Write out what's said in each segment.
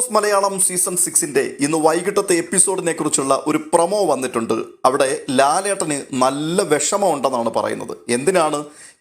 Boss Malayalam season സിക്സിന്റെ ഇന്ന് വൈകിട്ടത്തെ എപ്പിസോഡിനെ കുറിച്ചുള്ള ഒരു പ്രൊമോ വന്നിട്ടുണ്ട്. അവിടെ ലാലേട്ടന് നല്ല വിഷമം ഉണ്ടെന്നാണ് പറയുന്നത്. എന്തിനാണ്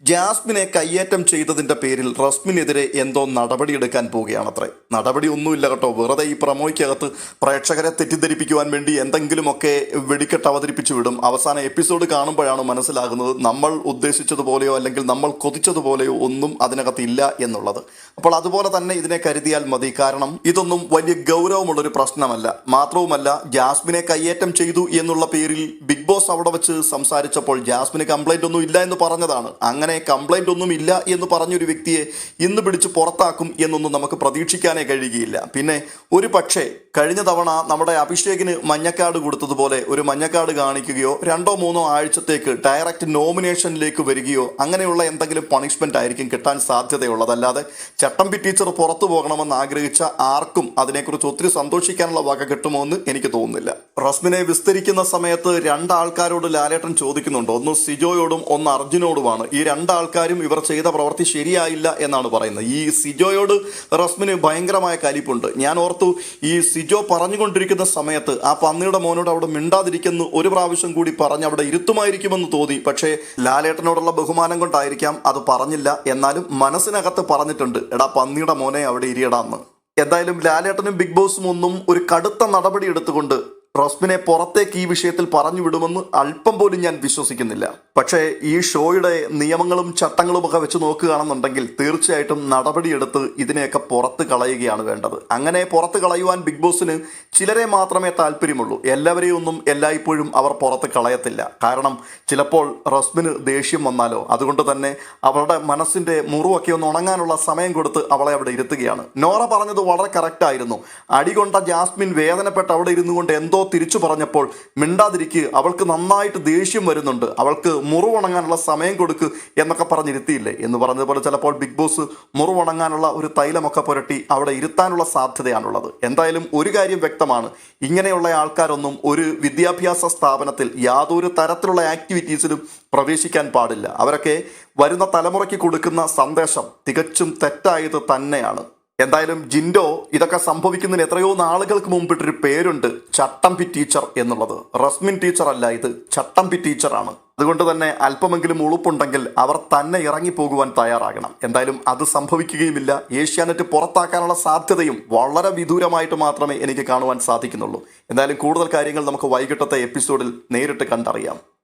ജാസ്മിനെ കയ്യേറ്റം ചെയ്തതിന്റെ പേരിൽ റസ്മിനെതിരെ എന്തോ നടപടിയെടുക്കാൻ പോവുകയാണത്രേ. നടപടി ഒന്നുമില്ല കേട്ടോ. വെറുതെ ഈ പ്രമോയ്ക്കകത്ത് പ്രേക്ഷകരെ തെറ്റിദ്ധരിപ്പിക്കുവാൻ വേണ്ടി എന്തെങ്കിലുമൊക്കെ വെടിക്കെട്ട് അവതരിപ്പിച്ചു വിടും. അവസാന എപ്പിസോഡ് കാണുമ്പോഴാണ് മനസ്സിലാകുന്നത് നമ്മൾ ഉദ്ദേശിച്ചതുപോലെയോ അല്ലെങ്കിൽ നമ്മൾ കൊതിച്ചതുപോലെയോ ഒന്നും അതിനകത്ത് ഇല്ല എന്നുള്ളത്. അപ്പോൾ അതുപോലെ തന്നെ ഇതിനെ കരുതിയാൽ മതി. കാരണം ഇതൊന്നും വലിയ ഗൗരവമുള്ളൊരു പ്രശ്നമല്ല. മാത്രവുമല്ല ജാസ്മിനെ കയ്യേറ്റം ചെയ്തു എന്നുള്ള പേരിൽ ബിഗ് ബോസ് അവിടെ വെച്ച് സംസാരിച്ചപ്പോൾ ജാസ്മിന് കംപ്ലൈന്റ് ഒന്നും ഇല്ല എന്ന് പറഞ്ഞതാണ്. അങ്ങനെ കംപ്ലൈന്റ് ഒന്നും ഇല്ല എന്ന് പറഞ്ഞൊരു വ്യക്തിയെ ഇന്ന് പിടിച്ച് പുറത്താക്കും എന്നൊന്നും നമുക്ക് പ്രതീക്ഷിക്കാനേ കഴിയുകയില്ല. പിന്നെ ഒരു പക്ഷേ കഴിഞ്ഞ തവണ നമ്മുടെ അഭിഷേകിന് മഞ്ഞക്കാട് കൊടുത്തതുപോലെ ഒരു മഞ്ഞക്കാട് കാണിക്കുകയോ രണ്ടോ മൂന്നോ ആഴ്ചത്തേക്ക് ഡയറക്റ്റ് നോമിനേഷനിലേക്ക് വരികയോ അങ്ങനെയുള്ള എന്തെങ്കിലും പണിഷ്മെന്റ് ആയിരിക്കും കിട്ടാൻ സാധ്യതയുള്ളതല്ലാതെ ചട്ടമ്പി ടീച്ചർ പുറത്തു പോകണമെന്ന് ആഗ്രഹിച്ച ആർക്കും അതിനെക്കുറിച്ച് ഒത്തിരി സന്തോഷിക്കാനുള്ള വക കിട്ടുമോ എന്ന് എനിക്ക് തോന്നുന്നില്ല. റസ്മിനെ വിസ്തരിക്കുന്ന സമയത്ത് രണ്ടാൾക്കാരോട് ലാലേട്ടൻ ചോദിക്കുന്നുണ്ട്. ഒന്ന് സിജോയോടും ഒന്ന് അർജുനോടുമാണ്. ഈ രണ്ടാൾക്കാരും ഇവർ ചെയ്ത പ്രവൃത്തി ശരിയായില്ല എന്നാണ് പറയുന്നത്. ഈ സിജോയോട് റസ്മിന് ഭയങ്കരമായ കലിപ്പുണ്ട്. ഞാൻ ഓർത്തു ഈ സിജോ പറഞ്ഞുകൊണ്ടിരിക്കുന്ന സമയത്ത് ആ പന്നിയുടെ മോനോട് അവിടെ മിണ്ടാതിരിക്കുന്നു ഒരു പ്രാവശ്യം കൂടി പറഞ്ഞ് അവിടെ ഇരുത്തുമായിരിക്കുമെന്ന് തോന്നി. പക്ഷേ ലാലേട്ടനോടുള്ള ബഹുമാനം കൊണ്ടായിരിക്കാം അത് പറഞ്ഞില്ല. എന്നാലും മനസ്സിനകത്ത് പറഞ്ഞിട്ടുണ്ട് എടാ പന്നിയുടെ മോനെ അവിടെ ഇരിയടാന്ന്. എന്തായാലും ലാലേട്ടനും ബിഗ് ബോസും ഒന്നും ഒരു കടുത്ത നടപടി എടുത്തുകൊണ്ട് റോസ്മിനെ പുറത്തേക്ക് ഈ വിഷയത്തിൽ പറഞ്ഞു വിടുമെന്ന് അല്പം പോലും ഞാൻ വിശ്വസിക്കുന്നില്ല. പക്ഷേ ഈ ഷോയുടെ നിയമങ്ങളും ചട്ടങ്ങളും ഒക്കെ വെച്ച് നോക്കുകയാണെന്നുണ്ടെങ്കിൽ തീർച്ചയായിട്ടും നടപടിയെടുത്ത് ഇതിനെയൊക്കെ പുറത്ത് കളയുകയാണ് വേണ്ടത്. അങ്ങനെ പുറത്ത് കളയുവാൻ ബിഗ് ബോസിന് ചിലരെ മാത്രമേ താല്പര്യമുള്ളൂ. എല്ലാവരെയും ഒന്നും എല്ലായ്പ്പോഴും അവർ പുറത്ത് കളയത്തില്ല. കാരണം ചിലപ്പോൾ റസ്മിന് ദേഷ്യം വന്നാലോ അതുകൊണ്ട് തന്നെ അവളുടെ മനസ്സിന്റെ മുറിവൊക്കെ ഒന്ന് ഉണങ്ങാനുള്ള സമയം കൊടുത്ത് അവളെ അവിടെ ഇരുത്തുകയാണ്. നോറ പറഞ്ഞത് വളരെ കറക്റ്റ് ആയിരുന്നു. അടികൊണ്ട ജാസ്മിൻ വേദനപ്പെട്ട് അവിടെ ഇരുന്നു കൊണ്ട് എന്തോ തിരിച്ചു പറഞ്ഞപ്പോൾ മിണ്ടാതിരിക്കുക അവൾക്ക് നന്നായിട്ട് ദേഷ്യം വരുന്നുണ്ട് അവൾക്ക് മുറിവുണങ്ങാനുള്ള സമയം കൊടുക്ക് എന്നൊക്കെ പറഞ്ഞിരുത്തിയില്ലേ എന്ന് പറഞ്ഞതുപോലെ ചിലപ്പോൾ ബിഗ് ബോസ് മുറിവുണങ്ങാനുള്ള ഒരു തൈലമൊക്കെ പുരട്ടി അവിടെ ഇരുത്താനുള്ള സാധ്യതയാണുള്ളത്. എന്തായാലും ഒരു കാര്യം വ്യക്തമാണ് ഇങ്ങനെയുള്ള ആൾക്കാരൊന്നും ഒരു വിദ്യാഭ്യാസ സ്ഥാപനത്തിൽ യാതൊരു തരത്തിലുള്ള ആക്ടിവിറ്റീസിലും പ്രവേശിക്കാൻ പാടില്ല. അവരൊക്കെ വരുന്ന തലമുറയ്ക്ക് കൊടുക്കുന്ന സന്ദേശം തികച്ചും തെറ്റായത് തന്നെയാണ്. എന്തായാലും ജിൻഡോ ഇതൊക്കെ സംഭവിക്കുന്നതിന് എത്രയോ നാളുകൾക്ക് മുമ്പിട്ടൊരു പേരുണ്ട് ചട്ടമ്പി ടീച്ചർ എന്നുള്ളത്. റസ്മിൻ ടീച്ചർ അല്ല ഇത് ചട്ടമ്പി ടീച്ചറാണ്. അതുകൊണ്ട് തന്നെ അല്പമെങ്കിലും ഉളുപ്പുണ്ടെങ്കിൽ അവർ തന്നെ ഇറങ്ങിപ്പോകുവാൻ തയ്യാറാകണം. എന്തായാലും അത് സംഭവിക്കുകയുമില്ല. ഏഷ്യാനെറ്റ് പുറത്താക്കാനുള്ള സാധ്യതയും വളരെ വിദൂരമായിട്ട് മാത്രമേ എനിക്ക് കാണുവാൻ സാധിക്കുന്നുള്ളൂ. എന്തായാലും കൂടുതൽ കാര്യങ്ങൾ നമുക്ക് വൈകിട്ടത്തെ എപ്പിസോഡിൽ നേരിട്ട് കണ്ടറിയാം.